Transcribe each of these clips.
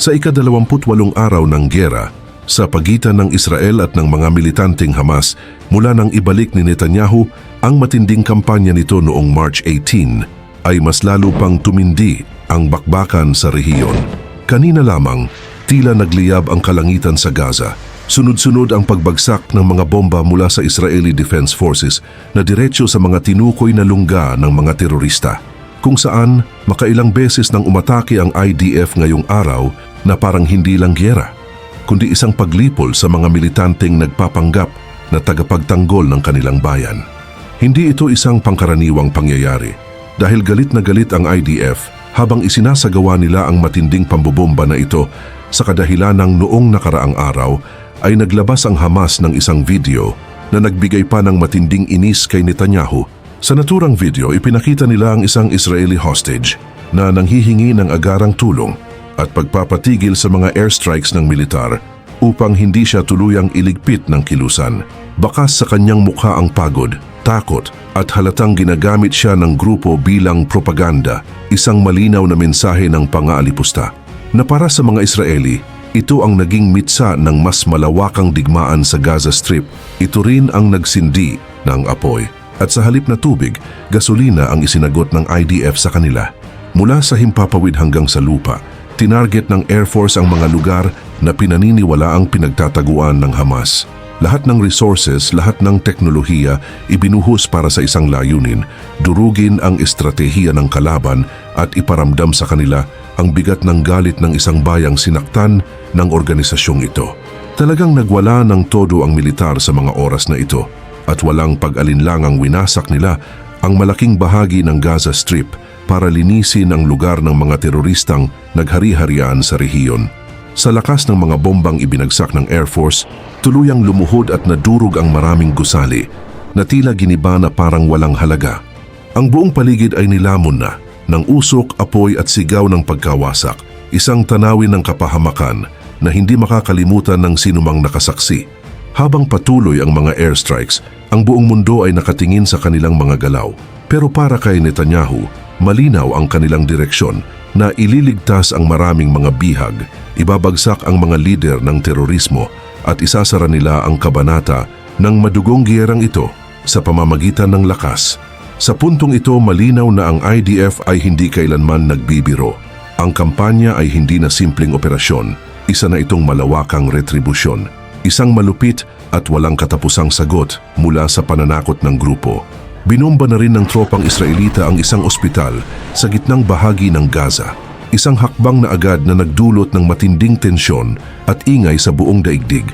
Sa ikadalawamputwalong araw ng gyera, sa pagitan ng Israel at ng mga militanteng Hamas mula nang ibalik ni Netanyahu ang matinding kampanya nito noong March 18, ay mas lalo pang tumindi ang bakbakan sa rehiyon. Kanina lamang, tila nagliyab ang kalangitan sa Gaza. Sunod-sunod ang pagbagsak ng mga bomba mula sa Israeli Defense Forces na diretsyo sa mga tinukoy na lungga ng mga terorista kung saan makailang beses nang umatake ang IDF ngayong araw na parang hindi lang gyera, kundi isang paglipol sa mga militanteng nagpapanggap na tagapagtanggol ng kanilang bayan. Hindi ito isang pangkaraniwang pangyayari dahil galit na galit ang IDF habang isinasagawa nila ang matinding pambobomba na ito sa kadahilan ng noong nakaraang araw ay naglabas ang Hamas ng isang video na nagbigay pa ng matinding inis kay Netanyahu sa naturang video, ipinakita nila ang isang Israeli hostage na nanghihingi ng agarang tulong at pagpapatigil sa mga airstrikes ng militar upang hindi siya tuluyang iligpit ng kilusan. Bakas sa kanyang mukha ang pagod, takot at halatang ginagamit siya ng grupo bilang propaganda, isang malinaw na mensahe ng pangaalipusta na para sa mga Israeli, ito ang naging mitsa ng mas malawakang digmaan sa Gaza Strip. Ito rin ang nagsindi ng apoy at sa halip na tubig, gasolina ang isinagot ng IDF sa kanila. Mula sa himpapawid hanggang sa lupa, tinarget ng Air Force ang mga lugar na pinaniniwala ang pinagtataguan ng Hamas. Lahat ng resources, lahat ng teknolohiya ibinuhos para sa isang layunin, durugin ang estratehiya ng kalaban at iparamdam sa kanila ang bigat ng galit ng isang bayang sinaktan ng organisasyong ito. Talagang nagwala ng todo ang militar sa mga oras na ito at walang pag-alinlangang winasak nila ang malaking bahagi ng Gaza Strip para linisin ang lugar ng mga teroristang naghari-harian sa rehiyon. Sa lakas ng mga bombang ibinagsak ng Air Force, tuluyang lumuhod at nadurog ang maraming gusali na tila giniba na parang walang halaga. Ang buong paligid ay nilamon na ng usok, apoy at sigaw ng pagkawasak, isang tanawin ng kapahamakan na hindi makakalimutan ng sinumang nakasaksi. Habang patuloy ang mga airstrikes, ang buong mundo ay nakatingin sa kanilang mga galaw. Pero para kay Netanyahu, malinaw ang kanilang direksyon na ililigtas ang maraming mga bihag, ibabagsak ang mga lider ng terorismo at isasara nila ang kabanata ng madugong giyerang ito sa pamamagitan ng lakas. Sa puntong ito, malinaw na ang IDF ay hindi kailanman nagbibiro. Ang kampanya ay hindi na simpleng operasyon, isa na itong malawakang retribusyon isang malupit at walang katapusang sagot mula sa pananakot ng grupo. Binomba na rin ng tropang Israelita ang isang ospital sa gitnang bahagi ng Gaza. Isang hakbang na agad na nagdulot ng matinding tensyon at ingay sa buong daigdig.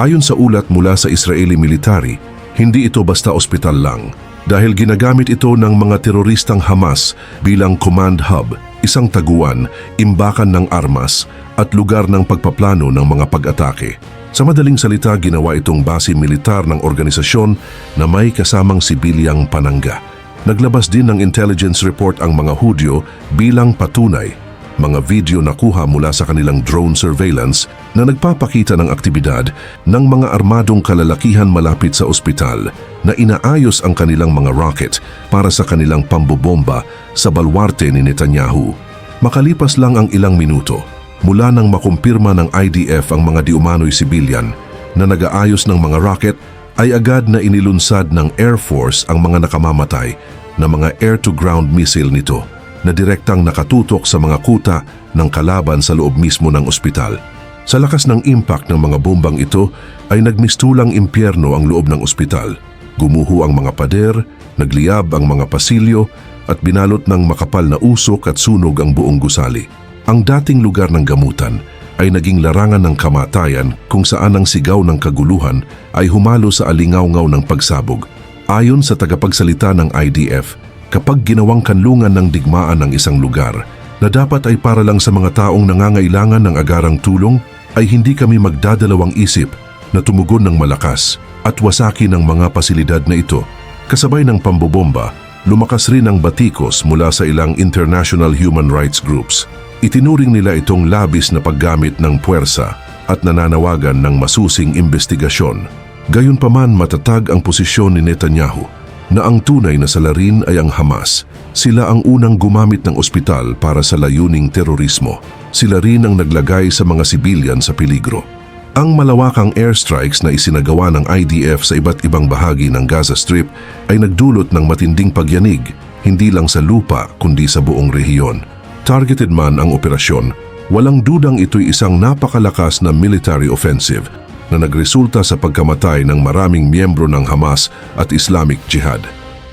Ayon sa ulat mula sa Israeli military, hindi ito basta ospital lang dahil ginagamit ito ng mga teroristang Hamas bilang command hub, isang taguan, imbakan ng armas at lugar ng pagpaplano ng mga pag-atake. Sa madaling salita, ginawa itong base militar ng organisasyon na may kasamang sibilyang panangga. Naglabas din ng intelligence report ang mga Hudyo bilang patunay, mga video na kuha mula sa kanilang drone surveillance na nagpapakita ng aktibidad ng mga armadong kalalakihan malapit sa ospital na inaayos ang kanilang mga rocket para sa kanilang pambobomba sa balwarte ni Netanyahu. Makalipas lang ang ilang minuto, mula nang makumpirma ng IDF ang mga diumano'y sibilyan na nagaayos ng mga rocket ay agad na inilunsad ng Air Force ang mga nakamamatay na mga air-to-ground missile nito na direktang nakatutok sa mga kuta ng kalaban sa loob mismo ng ospital. Sa lakas ng impact ng mga bombang ito ay nagmistulang impyerno ang loob ng ospital. Gumuho ang mga pader, nagliyab ang mga pasilyo at binalot ng makapal na usok at sunog ang buong gusali. Ang dating lugar ng gamutan ay naging larangan ng kamatayan kung saan ang sigaw ng kaguluhan ay humalo sa alingawngaw ng pagsabog. Ayon sa tagapagsalita ng IDF, kapag ginawang kanlungan ng digmaan ng isang lugar, na dapat ay para lang sa mga taong nangangailangan ng agarang tulong ay hindi kami magdadalawang isip na tumugon ng malakas at wasaki ng mga pasilidad na ito. Kasabay ng pambobomba, lumakas rin ang batikos mula sa ilang international human rights groups. Itinuring nila itong labis na paggamit ng puwersa at nananawagan ng masusing investigasyon. Gayunpaman matatag ang posisyon ni Netanyahu na ang tunay na salarin ay ang Hamas. Sila ang unang gumamit ng ospital para sa layuning terorismo. Sila rin ang naglagay sa mga sibilyan sa peligro. Ang malawakang airstrikes na isinagawa ng IDF sa iba't ibang bahagi ng Gaza Strip ay nagdulot ng matinding pagyanig, hindi lang sa lupa kundi sa buong rehiyon. Targeted man ang operasyon, walang dudang ito'y isang napakalakas na military offensive na nagresulta sa pagkamatay ng maraming miyembro ng Hamas at Islamic Jihad.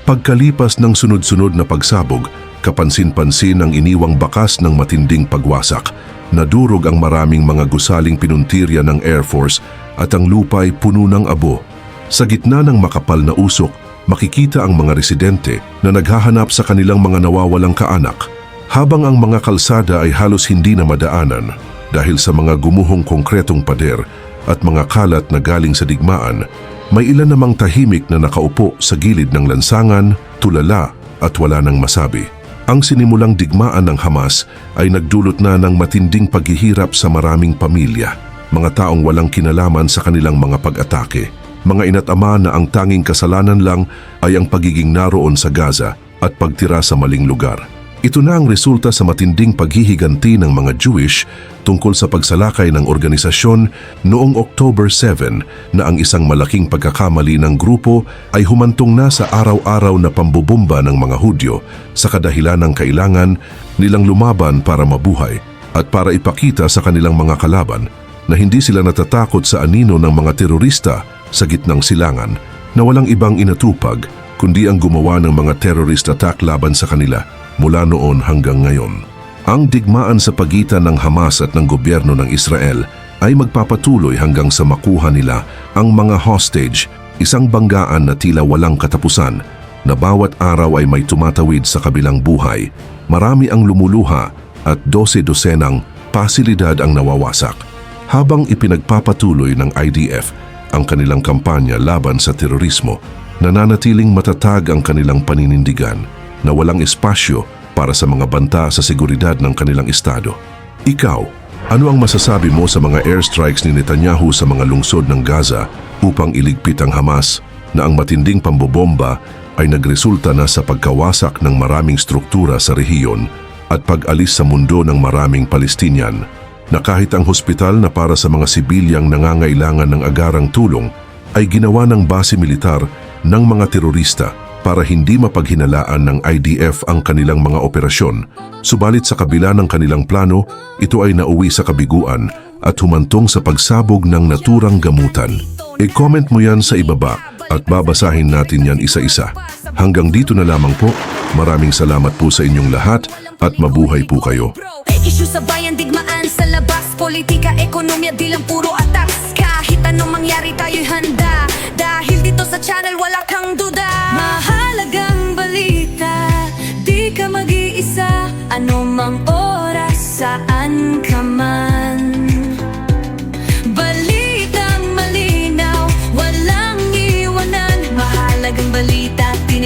Pagkalipas ng sunod-sunod na pagsabog, kapansin-pansin ang iniwang bakas ng matinding pagwasak. Nadurog ang maraming mga gusaling pinuntirya ng Air Force at ang lupa'y puno ng abo. Sa gitna ng makapal na usok, makikita ang mga residente na naghahanap sa kanilang mga nawawalang kaanak. Habang ang mga kalsada ay halos hindi na madaanan dahil sa mga gumuhong konkretong pader at mga kalat na galing sa digmaan, may ilan namang tahimik na nakaupo sa gilid ng lansangan, tulala at wala nang masabi. Ang sinimulang digmaan ng Hamas ay nagdulot na ng matinding paghihirap sa maraming pamilya, mga taong walang kinalaman sa kanilang mga pag-atake, mga ina't ama na ang tanging kasalanan lang ay ang pagiging naroon sa Gaza at pagtira sa maling lugar. Ito na ang resulta sa matinding paghihiganti ng mga Jewish tungkol sa pagsalakay ng organisasyon noong October 7 na ang isang malaking pagkakamali ng grupo ay humantong na sa araw-araw na pambubumba ng mga Hudyo sa kadahilan ng kailangan nilang lumaban para mabuhay at para ipakita sa kanilang mga kalaban na hindi sila natatakot sa anino ng mga terorista sa gitnang silangan na walang ibang inatupag kundi ang gumawa ng mga terrorist attack laban sa kanila mula noon hanggang ngayon. Ang digmaan sa pagitan ng Hamas at ng gobyerno ng Israel ay magpapatuloy hanggang sa makuha nila ang mga hostage, isang banggaan na tila walang katapusan, na bawat araw ay may tumatawid sa kabilang buhay, marami ang lumuluha at dose-dosenang pasilidad ang nawawasak. Habang ipinagpapatuloy ng IDF ang kanilang kampanya laban sa terorismo, nananatiling matatag ang kanilang paninindigan na walang espasyo para sa mga banta sa seguridad ng kanilang estado. Ikaw, ano ang masasabi mo sa mga airstrikes ni Netanyahu sa mga lungsod ng Gaza upang iligpit ang Hamas na ang matinding pambobomba ay nagresulta na sa pagkawasak ng maraming struktura sa rehiyon at pag-alis sa mundo ng maraming Palestinian na kahit ang hospital na para sa mga sibilyang nangangailangan ng agarang tulong ay ginawa ng base militar ng mga terorista para hindi mapaghinalaan ng IDF ang kanilang mga operasyon. Subalit sa kabila ng kanilang plano, ito ay nauwi sa kabiguan at humantong sa pagsabog ng naturang gamutan. I-comment mo yan sa ibaba at babasahin natin yan isa-isa. Hanggang dito na lamang po. Maraming salamat po sa inyong lahat at mabuhay po kayo. Issue sa bayan, digmaan sa labas Politika, ekonomiya, di lang puro atas Kahit anong mangyari, tayo'y handa Dahil dito sa channel, wala kang duda